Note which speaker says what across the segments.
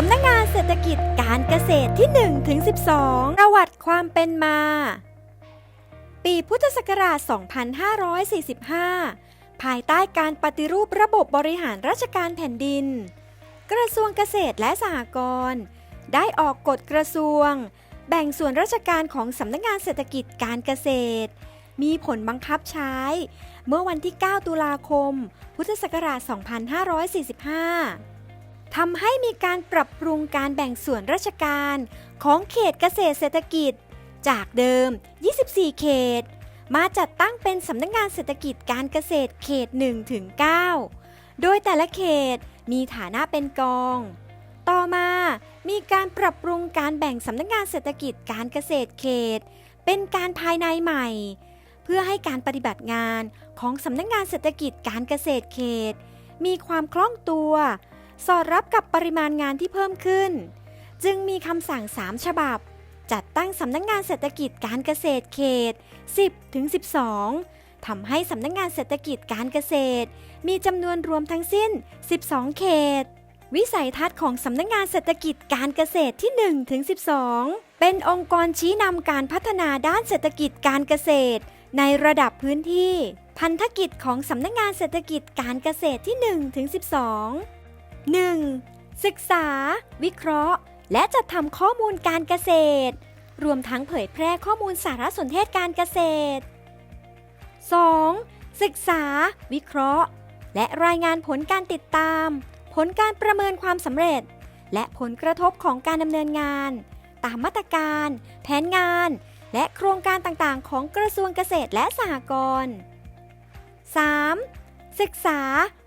Speaker 1: สำนักงงานเศรษฐกิจการเกษตรที่ 1 ถึง 12 ประวัติความเป็นมา ปีพุทธศักราช 2545 ภายใต้การปฏิรูประบบบริหารราชการแผ่นดิน กระทรวงเกษตรและสหกรณ์ได้ออกกฎกระทรวง แบ่งส่วนราชการของสำนักงงานเศรษฐกิจการเกษตร มีผลบังคับใช้ เมื่อวันที่ 9 ตุลาคม พุทธศักราช 2545 ทำให้มีการปรับปรุงการแบ่งส่วนราชการ ของเขตเกษตรเศรษฐกิจ จากเดิม 24 เขต มาจัดตั้งเป็นสำนักงงานเศรษฐกิจการเกษตรเขต1ถึง9โดยแต่ละเขตมีฐานะเป็นกอง ต่อมามีการปรับปรุงการแบ่งสำนักงงานเศรษฐกิจการเกษตรเขต เป็นการภายในใหม่ เพื่อให้การปฏิบัติงานของสำนักงงานเศรษฐกิจการเกษตรเขต มีความคล่องตัว สอดรับกับปริมาณงานที่เพิ่มขึ้น จึงมีคำสั่ง 3 ฉบับ จัดตั้งสำนักงงานเศรษฐกิจการเกษตรเขต 10 ถึง 12 ทำให้สำนักงงานเศรษฐกิจการเกษตร มีจำนวนรวมทั้งสิ้น 12 เขต วิสัยทัศน์ของสำนักงงานเศรษฐกิจการเกษตรที่1ถึง12 เป็นองค์กรชี้นำการพัฒนาด้านเศรษฐกิจการเกษตร ในระดับพื้นที่ พันธกิจของสำนักงงานเศรษฐกิจการเกษตรที่1ถึง12 1. ศึกษา วิเคราะห์ และจัดทำข้อมูลการเกษตร รวมทั้งเผยแพร่ข้อมูลสารสนเทศการเกษตร 2. ศึกษา วิเคราะห์ และรายงานผลการติดตาม ผลการประเมินความสำเร็จ และผลกระทบของการดำเนินงาน ตามมาตรการ แผนงาน และโครงการต่างๆ ของกระทรวงเกษตรและสหกรณ์ 3. ศึกษา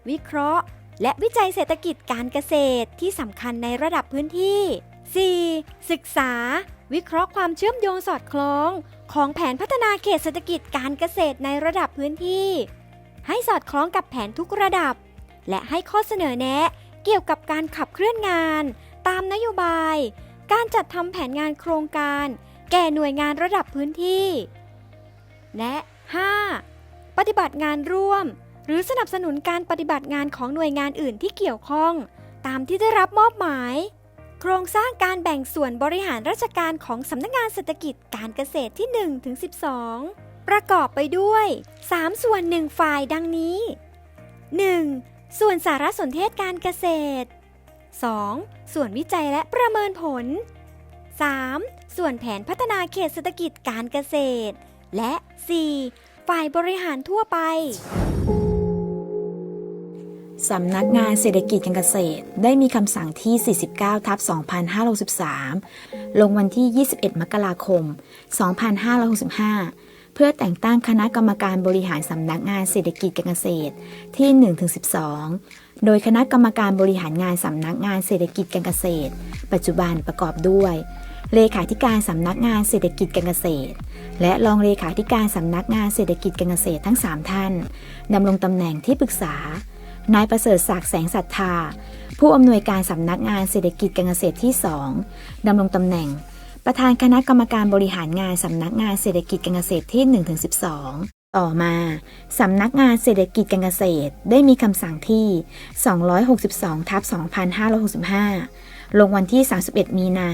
Speaker 1: วิเคราะห์ และวิจัยเศรษฐกิจการเกษตรที่สำคัญในระดับพื้นที่ 4. ศึกษา วิเคราะห์ความเชื่อมโยงสอดคล้อง ของแผนพัฒนาเขตเศรษฐกิจการเกษตรในระดับพื้นที่ ให้สอดคล้องกับแผนทุกระดับ และให้ข้อเสนอแนะ เกี่ยวกับการขับเคลื่อนงาน ตามนโยบาย การจัดทำแผนงานโครงการ แก่หน่วยงานระดับพื้นที่ และ 5. ปฏิบัติงานร่วม หรือสนับสนุนการปฏิบัติงานของหน่วยงานอื่นที่เกี่ยวข้อง ตามที่ได้รับมอบหมาย โครงสร้างการแบ่งส่วนบริหารราชการของสำนักงานเศรษฐกิจการเกษตรที่1ถึง12 ประกอบไปด้วย 3 ส่วน 1 ฝ่ายดังนี้ 1. ส่วนสารสนเทศการเกษตร 2. ส่วนวิจัยและประเมินผล 3. ส่วนแผนพัฒนาเขตเศรษฐกิจการเกษตร และ 4. ฝ่ายบริหารทั่วไป
Speaker 2: สำนักงานเศรษฐกิจการเกษตร ได้มีคำสั่งที่ 49 ทับ 2563 ลงวันที่ 21 มกราคม 2565 เพื่อแต่งตั้งคณะกรรมการบริหารสำนักงานเศรษฐกิจการเกษตรที่ 1-12 โดยคณะกรรมการบริหารงานสำนักงานเศรษฐกิจการเกษตร ปัจจุบันประกอบด้วย เลขาธิการสำนักงานเศรษฐกิจการเกษตร และรองเลขาธิการสำนักงานเศรษฐกิจการเกษตรทั้ง 3 ท่านดำรงตำแหน่งที่ปรึกษา นายประเสริฐศักดิ์แสงศรัทธา ผู้อำนวยการสำนักงานเศรษฐกิจการเกษตรที่ 2ดำรงตำแหน่ง ประธานคณะกรรมการบริหารงานสำนักงานเศรษฐกิจการเกษตรที่ 1-12 ต่อมาสำนักงานเศรษฐกิจการเกษตรได้มีคำสั่งที่ 262ทับ2565 ลงวันที่ 31 มีนา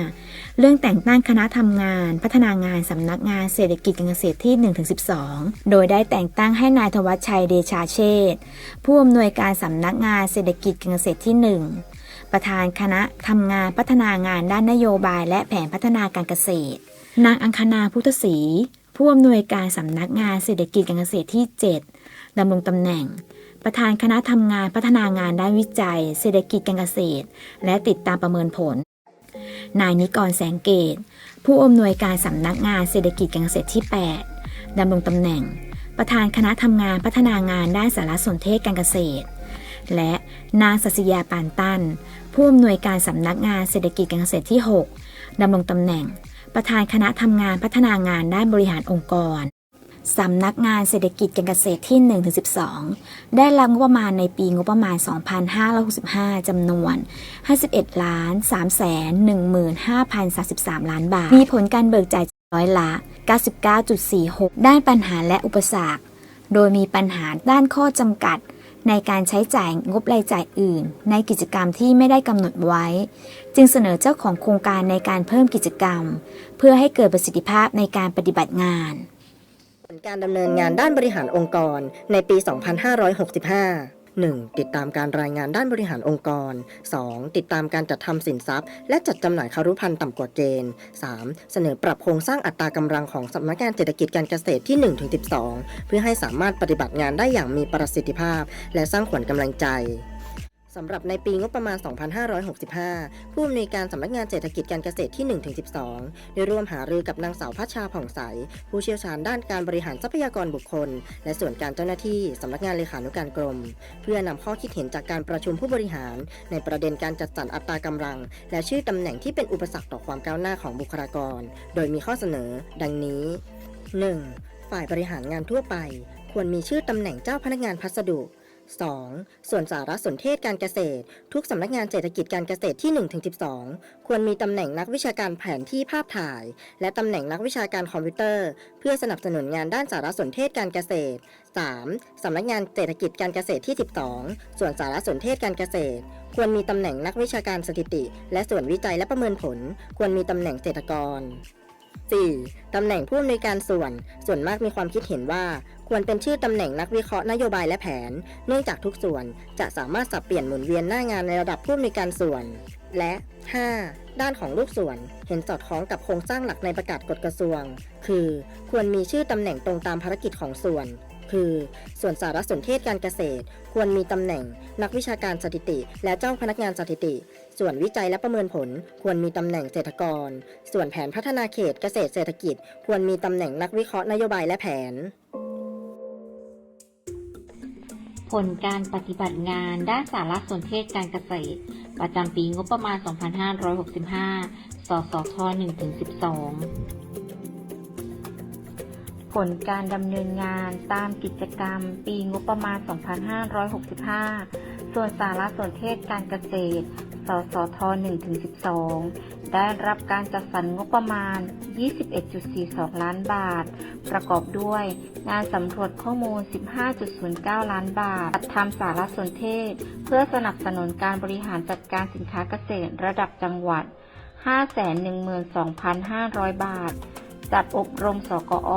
Speaker 2: 2565 เรื่องแต่งตั้งคณะทำงานพัฒนางานสำนักงานเศรษฐกิจการเกษตรที่ 1-12 โดยได้แต่งตั้งให้นายธวัชชัยเดชาเชษฐ์ผู้อำนวยการสำนักงานเศรษฐกิจการเกษตรที่ 1 ประธานคณะทำงานพัฒนางานด้านนโยบายและแผนพัฒนาการเกษตร นางอังคณาพุทธศรี ผู้อำนวยการสำนักงานเศรษฐกิจการเกษตรที่ 7ดำรงตำแหน่ง ประธานคณะทำงานพัฒนางานด้านวิจัย เศรษฐกิจการเกษตร และติดตามประเมินผล นายนิกรแสงเกต ผู้อำนวยการสำนักงานเศรษฐกิจการเกษตรที่ 8ดำรงตำแหน่ง ประธานคณะทำงานพัฒนางานด้านสารสนเทศการเกษตร และนางสัสยาปานตันผู้อำนวยการสำนักงานเศรษฐกิจการเกษตรที่ 6ดำรงตำแหน่ง ประธานคณะทำงานพัฒนางานด้านบริหารองค์กรสำนักงานเศรษฐกิจการเกษตรที่ 1-12 ได้รับงบประมาณในปีงบประมาณ 2565 จำนวน 51 ล้าน3แสน15,033 ล้านบาท มีผลการเบิกจ่ายร้อยละ 99.46 ด้านปัญหาและอุปสรรค โดยมีปัญหาด้านข้อจำกัด ในการใช้จ่ายงบรายจ่ายอื่น ในกิจกรรมที่ไม่ได้กำหนดไว้ จึงเสนอเจ้าของโครงการในการเพิ่มกิจกรรม เพื่อให้เกิดประสิทธิภาพในการปฏิบัติงาน
Speaker 3: ผลการดำเนินงานด้านบริหารองค์กรในปี 2565 1. ติดตามการรายงานด้านบริหารองค์กร 2. ติดตามการจัดทำสินทรัพย์ และจัดจำหน่ายคารุพันธ์ต่ำกว่าเกณฑ์ 3. เสนอปรับโครงสร้างอัตรากำลังของสำนักงานเศรษฐกิจการเกษตรที่ 1-12 เพื่อให้สามารถปฏิบัติงานได้อย่างมีประสิทธิภาพ และสร้างขวัญกำลังใจ สำหรับในปีงบประมาณ 2565 ผู้อำนวยการสำนักงานเศรษฐกิจการเกษตรที่ 1-12 ได้ร่วมหารือกับนางสาวพัชชาผ่องใส ผู้เชี่ยวชาญด้านการบริหารทรัพยากรบุคคล และส่วนการเจ้าหน้าที่สำนักงานเลขานุการกรม เพื่อนำข้อคิดเห็นจากการประชุมผู้บริหาร ในประเด็นการจัดสรรอัตรากำลัง และชื่อตำแหน่งที่เป็นอุปสรรคต่อความก้าวหน้าของบุคลากร โดยมีข้อเสนอ ดังนี้ 1. ฝ่ายบริหารงานทั่วไป ควรมีชื่อตำแหน่งเจ้าพนักงานพัสดุ 2. ส่วนสารสนเทศการเกษตร ทุกสำนักงานเศรษฐกิจการเกษตรที่ 1-12 ควรมีตำแหน่งนักวิชาการแผนที่ภาพถ่าย และตำแหน่งนักวิชาการคอมพิวเตอร์ เพื่อสนับสนุนงานด้านสารสนเทศการเกษตร 3. สำนักงานเศรษฐกิจการเกษตรที่ 12 ส่วนสารสนเทศการเกษตร ควรมีตำแหน่งนักวิชาการสถิติ และส่วนวิจัยและประเมินผล ควรมีตำแหน่งเศรษฐกร 4. ตำแหน่งผู้อำนวยการส่วน ส่วนมากมีความคิดเห็นว่า ควรเป็นชื่อตำแหน่งนักวิเคราะห์นโยบายและแผน เนื่องจากทุกส่วนจะสามารถสับเปลี่ยนหมุนเวียนหน้างานในระดับผู้อำนวยการส่วน และ 5. ด้านของลูกส่วนเห็นสอดคล้องกับโครงสร้างหลักในประกาศกฎกระทรวง คือ ควรมีชื่อตำแหน่งตรงตามภารกิจของส่วน คือ ส่วนสารสนเทศการเกษตร ควรมีตำแหน่ง นักวิชาการสถิติ และเจ้าพนักงานสถิติ ส่วนวิจัยและประเมินผล ควรมีตำแหน่งเศรษฐกร ส่วนแผนพัฒนาเขตเกษตรเศรษฐกิจ ควรมีตำแหน่งนักวิเคราะห์นโยบายและแผน
Speaker 4: ผลการปฏิบัติงานด้านสารสนเทศการเกษตร ประจำปีงบประมาณ 2565 สสท 1-12 ผลการดำเนินงานตามกิจกรรมปีงบประมาณ 2565 ส่วนสารสนเทศการเกษตร สสท 1-12 ได้รับการจัดสรรงบประมาณ 21.42 ล้านบาท ประกอบด้วย งานสำรวจข้อมูล 15.09 ล้านบาท จัดทำสารสนเทศ เพื่อสนับสนุนการบริหารจัดการสินค้าเกษตรระดับจังหวัด 512,500 บาท จัดอบรมสกอ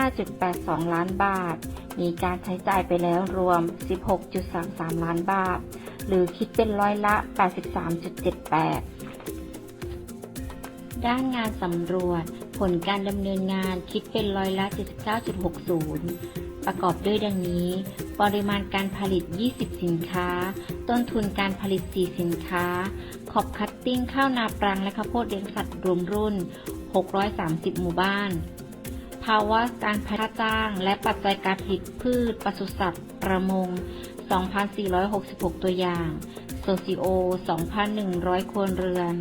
Speaker 4: 5.82 ล้านบาท มีการใช้จ่ายไปแล้วรวม 16.33 ล้านบาท หรือคิดเป็นร้อยละ 83.78 ด้านงานสำรวจ ผลการดำเนินงานคิดเป็นร้อยละ 79.60 ประกอบด้วยดังนี้ ปริมาณการผลิต 20 สินค้า ต้นทุนการผลิต 4 สินค้า ขอบคัตติ้งข้าวนาปรังและข้าวโพดเลี้ยงสัตว์รวมรุ่น 630 หมู่บ้าน ภาวะการพัฒจ้าง และปัจจัยการผลิตพืชปศุสัตว์ ประมง 2,466 ตัวอย่าง โซซิโอ 2,100 ครัวเรือน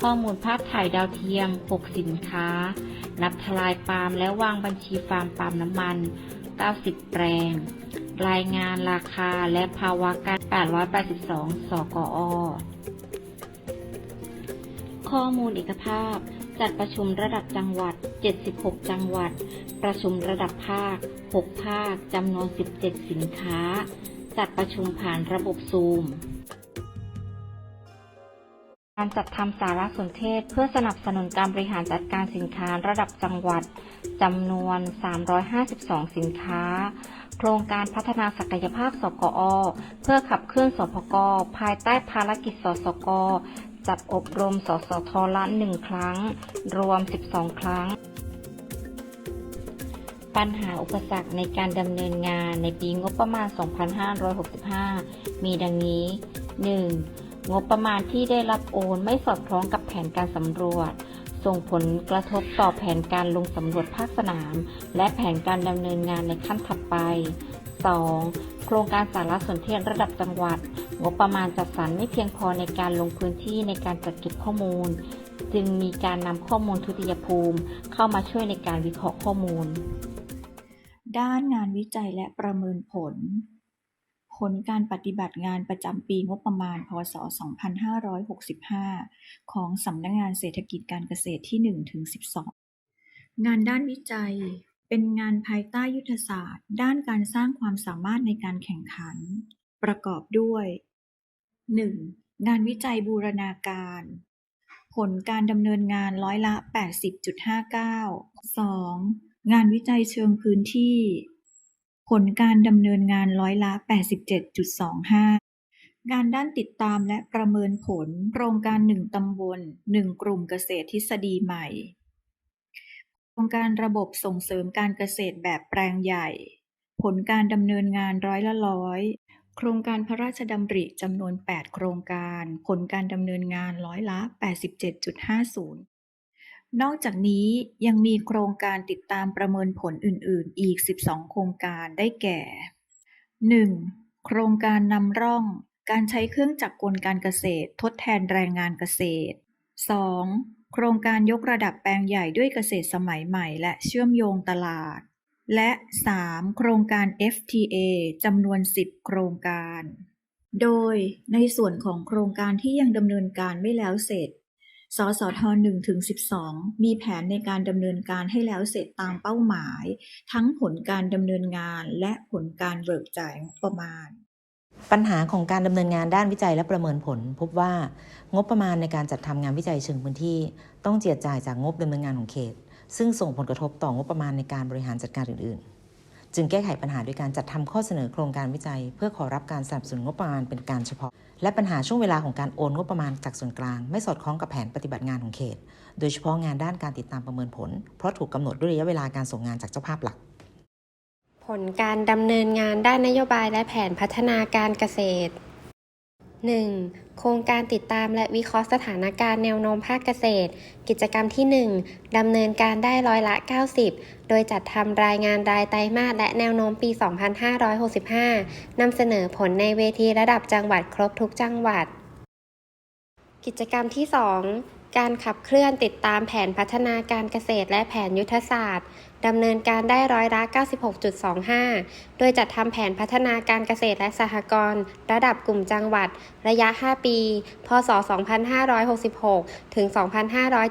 Speaker 4: ข้อมูลภาพถ่ายดาวเทียม 6 สินค้า นับทลายปาล์มและวางบัญชีฟาร์มปาล์มน้ำมัน 90 แปลง รายงานราคาและภาวะการ 882 สกอ ข้อมูลเอกภาพ จัดประชุมระดับจังหวัด 76 จังหวัด ประชุมระดับภาค 6 ภาค จำนวน 17 สินค้า จัดประชุมผ่านระบบซูม การจัดทำสารสนเทศเพื่อสนับสนุนการบริหารจัดการสินค้าระดับจังหวัดจำนวน 352 สินค้า โครงการพัฒนาศักยภาพสกอ เพื่อขับเคลื่อนสพก ภายใต้ภารกิจสสก จัดอบรมสสทละหนึ่งครั้ง รวม 12 ครั้ง ปัญหาอุปสรรคในการดำเนินงานในปีงบประมาณ 2565 มีดังนี้ 1. งบประมาณที่ได้รับโอนไม่สอดคล้องกับแผนการสำรวจ ส่งผลกระทบต่อแผนการลงสำรวจภาคสนาม และแผนการดำเนินงานในขั้นถัดไป 2. โครงการสารสนเทศระดับจังหวัด งบประมาณจัดสรรไม่เพียงพอในการลงพื้นที่ในการจัดเก็บข้อมูล จึงมีการนำข้อมูลทุติยภูมิ เข้ามาช่วยในการวิเคราะห์ข้อมูล
Speaker 5: ด้านงานวิจัยและประเมินผล ผลการปฏิบัติงานประจำปีงบประมาณ พศ 2565 ของสำนักงานเศรษฐกิจการเกษตรที่1ถึง12 งานด้านวิจัย เป็นงานภายใต้ยุทธศาสตร์ ด้านการสร้างความสามารถในการแข่งขัน ประกอบด้วย 1. งานวิจัยบูรณาการ ผลการดำเนินงานร้อยละ 80.59 2. งานวิจัยเชิงพื้นที่ ผลการดำเนินงานร้อยละ 87.25 งานด้านติดตามและประเมินผล โครงการหนึ่งตำบลหนึ่งกลุ่มเกษตรทฤษฎีใหม่ โครงการระบบส่งเสริมการเกษตรแบบแปลงใหญ่ ผลการดำเนินงานร้อยละร้อย โครงการพระราชดำริจำนวน 8 โครงการ ผลการดำเนินงานร้อยละ 87.50 นอกจากนี้ยังมีโครงการติดตามประเมินผลอื่น ๆ อีก 12 โครงการได้แก่ 1. โครงการนำร่อง การใช้เครื่องจักรกลการเกษตร ทดแทนแรงงานเกษตร 2. โครงการยกระดับแปลงใหญ่ด้วยเกษตรสมัยใหม่ และเชื่อมโยงตลาด และ 3. โครงการ FTA จำนวน 10 โครงการ โดยในส่วนของโครงการที่ยังดำเนินการไม่แล้วเสร็จ สสท1ถึง12 มีแผนในการดำเนินการให้แล้วเสร็จตามเป้าหมาย ทั้งผลการดำเนินงานและผลการเบิกจ่ายงบประมาณ
Speaker 6: ปัญหาของการดำเนินงานด้านวิจัยและประเมินผล พบว่างบประมาณในการจัดทำงานวิจัยเชิงพื้นที่ ต้องเจียดจ่ายจากงบดำเนินงานของเขต ซึ่งส่งผลกระทบต่องบประมาณในการบริหารจัดการอื่น ๆ จึงแก้ไขปัญหาโดยการจัดทำข้อเสนอโครงการวิจัย เพื่อขอรับการสนับสนุนงบประมาณเป็นการเฉพาะ และปัญหาช่วงเวลาของการโอนงบประมาณจากส่วนกลาง ไม่สอดคล้องกับแผนปฏิบัติงานของเขต โดยเฉพาะงานด้านการติดตามประเมินผล เพราะถูกกำหนดด้วยระยะเวลาการส่งงานจากเจ้าภาพหลัก
Speaker 7: ผลการดำเนินงานด้านนโยบายและแผนพัฒนาการเกษตร 1. โครงการติดตามและวิเคราะห์สถานการณ์แนวโน้มภาคเกษตร กิจกรรมที่ 1ดำเนินการได้ร้อยละ 90 โดยจัดทำรายงานรายไตรมาสและแนวโน้มปี 2565 นำเสนอผลในเวทีระดับจังหวัดครบทุกจังหวัด กิจกรรมที่ 2 การขับเคลื่อนติดตามแผนพัฒนาการเกษตรและแผนยุทธศาสตร์ดำเนินการได้ร้อยละ 96.25 โดยจัดทำแผนพัฒนาการเกษตรและสหกรณ์ระดับกลุ่มจังหวัด ระยะ 5 ปี พศ 2566 ถึง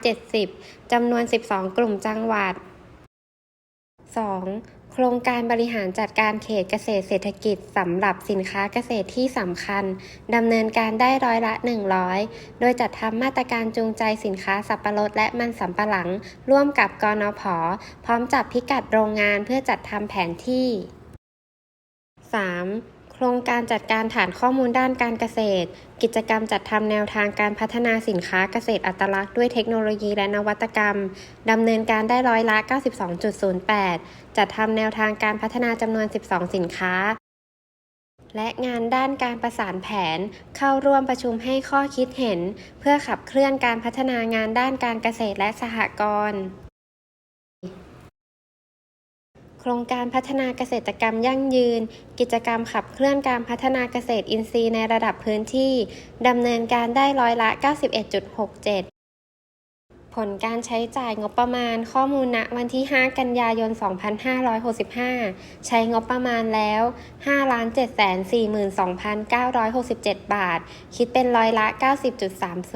Speaker 7: 2570 จำนวน 12 กลุ่มจังหวัด 2. โครงการบริหารจัดการเขตเกษตรเศรษฐกิจสำหรับสินค้าเกษตรที่สำคัญดำเนินการได้ร้อยละ 100 โดยจัดทำมาตรการจูงใจสินค้าสับปะรดและมันสำปะหลัง ร่วมกับกนพพร้อมจับพิกัดโรงงานเพื่อจัดทำแผนที่ 3. โครงการจัดการฐานข้อมูลด้านการเกษตร กิจกรรมจัดทำแนวทางการพัฒนาสินค้าเกษตรอัตลักษณ์ด้วยเทคโนโลยีและนวัตกรรม ดำเนินการได้ร้อยละ 92.08 จัดทำแนวทางการพัฒนาจำนวน 12 สินค้า และงานด้านการประสานแผน เข้าร่วมประชุมให้ข้อคิดเห็น เพื่อขับเคลื่อนการพัฒนางานด้านการเกษตรและสหกรณ์ ครงการพัฒนาเกษตรกรรมยั่งยืน กิจกรรมขับเคลื่อนการพัฒนาเกษตรอินทรีย์ในระดับพื้นที่ดำเนินการได้ร้อยละ 91.67ผลการใช้จ่ายงบประมาณข้อมูลณวันที่ 5 กันยายน 2565 ใช้งบประมาณแล้ว 5,742,967 บาท คิดเป็นร้อยละ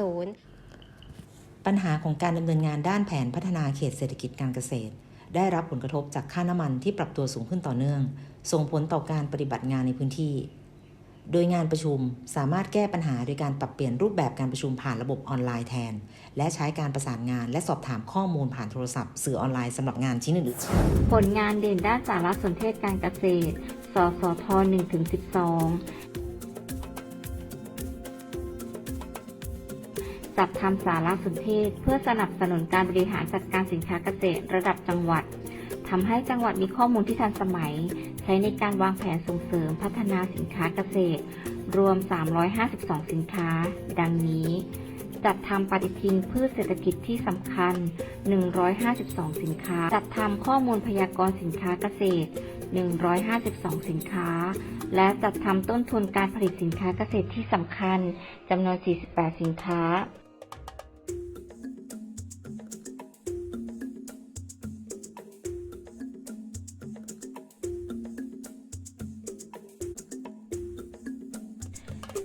Speaker 7: 90.30
Speaker 6: ปัญหาของการดำเนินงานด้านแผนพัฒนาเขตเศรษฐกิจการเกษตร ได้รับผลกระทบจากค่าน้ำมันที่ปรับตัวสูงขึ้นต่อเนื่อง ส่งผลต่อการปฏิบัติงานในพื้นที่ โดยงานประชุมสามารถแก้ปัญหาโดยการปรับเปลี่ยนรูปแบบการประชุมผ่านระบบออนไลน์แทน และใช้การประสานงานและสอบถามข้อมูลผ่านโทรศัพท์ สื่อออนไลน์สำหรับงานชิ้นอื่นๆ
Speaker 4: ผลงานเด่นด้านสารสนเทศการเกษตร สสท 1 จัดทำสารสนเทศ เพื่อสนับสนุนการบริหารจัดการสินค้าเกษตรระดับจังหวัดทำให้จังหวัดมีข้อมูลที่ทันสมัย ใช้ในการวางแผนส่งเสริมพัฒนาสินค้าเกษตร รวม 352 สินค้า ดังนี้ จัดทำปฏิทินพืชเศรษฐกิจที่สำคัญ 152 สินค้า จัดทำข้อมูลพยากรณ์สินค้าเกษตร 152 สินค้า และจัดทำต้นทุนการผลิตสินค้าเกษตรที่สำคัญจำนวน 48 สินค้า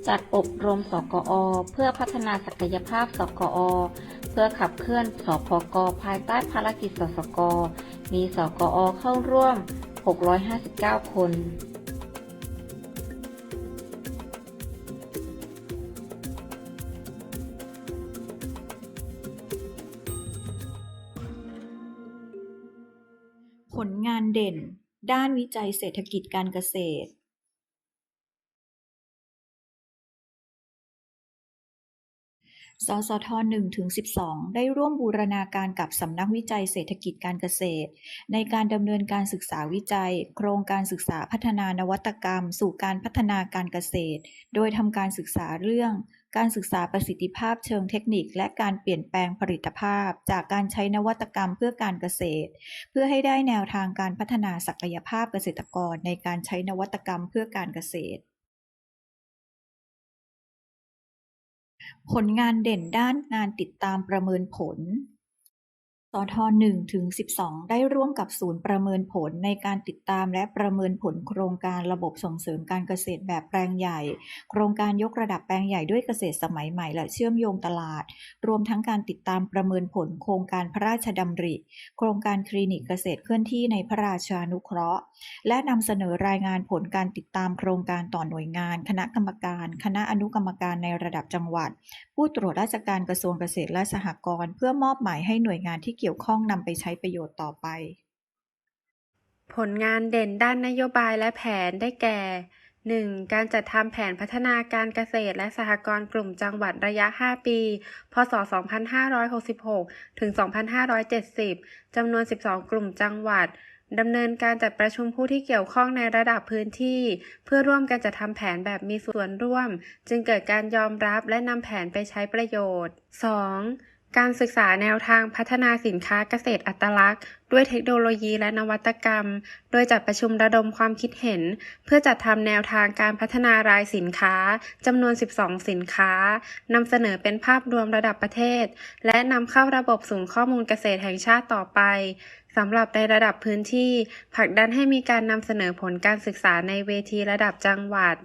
Speaker 4: จัดอบรมสกอ เพื่อพัฒนาศักยภาพสกอ เพื่อขับเคลื่อนสพก ภายใต้ภารกิจสสก มีสกอเข้าร่วม 659 คน
Speaker 5: ผลงานเด่น ด้านวิจัยเศรษฐกิจการเกษตร สสท1ถึง12 ได้ร่วมบูรณาการกับสำนักวิจัยเศรษฐกิจการเกษตร ในการดำเนินการศึกษาวิจัย โครงการศึกษาพัฒนานวัตกรรม สู่การพัฒนาการเกษตร โดยทำการศึกษาเรื่อง การศึกษาประสิทธิภาพเชิงเทคนิค และการเปลี่ยนแปลงผลิตภาพ จากการใช้นวัตกรรมเพื่อการเกษตร เพื่อให้ได้แนวทางการพัฒนาศักยภาพเกษตรกรในการใช้นวัตกรรมเพื่อการเกษตร ผลงานเด่นด้านงานติดตามประเมินผล สท1ถึง12ได้ร่วมกับศูนย์ประเมินผลในการติดตามและประเมินผลโครงการระบบส่งเสริมการเกษตรแบบแปลงใหญ่ โครงการยกระดับแปลงใหญ่ด้วยเกษตรสมัยใหม่และเชื่อมโยงตลาด รวมทั้งการติดตามประเมินผลโครงการพระราชดำริ โครงการคลินิกเกษตรเคลื่อนที่ในพระราชานุเคราะห์ และนำเสนอรายงานผลการติดตามโครงการต่อหน่วยงาน คณะกรรมการ คณะอนุกรรมการในระดับจังหวัด ผู้ตรวจราชการกระทรวงเกษตรและสหกรณ์เพื่อมอบหมายให้หน่วยงานที่เกี่ยวข้องนำไปใช้ประโยชน์ต่อไป
Speaker 8: ผลงานเด่นด้านนโยบายและแผนได้แก่ 1. การจัดทำแผนพัฒนาการเกษตรและสหกรณ์กลุ่มจังหวัดระยะ 5 ปี พศ 2566 ถึง 2570 จำนวน 12 กลุ่มจังหวัดดำเนินการจัดประชุมผู้ที่เกี่ยวข้องในระดับพื้นที่ เพื่อร่วมกันจัดทำแผนแบบมีส่วนร่วม จึงเกิดการยอมรับและนำแผนไปใช้ประโยชน์ 2. การศึกษาแนวทางพัฒนาสินค้าเกษตรอัตลักษณ์ ด้วยเทคโนโลยีและนวัตกรรม โดยจัดประชุมระดมความคิดเห็น เพื่อจัดทำแนวทางการพัฒนารายสินค้าจำนวน 12 สินค้านำเสนอเป็นภาพรวมระดับประเทศ และนำเข้าระบบศูนย์ข้อมูลเกษตรแห่งชาติต่อไปสำหรับในระดับพื้นที่ผลักดันให้มีการนำเสนอผลการศึกษาในเวทีระดับจังหวัด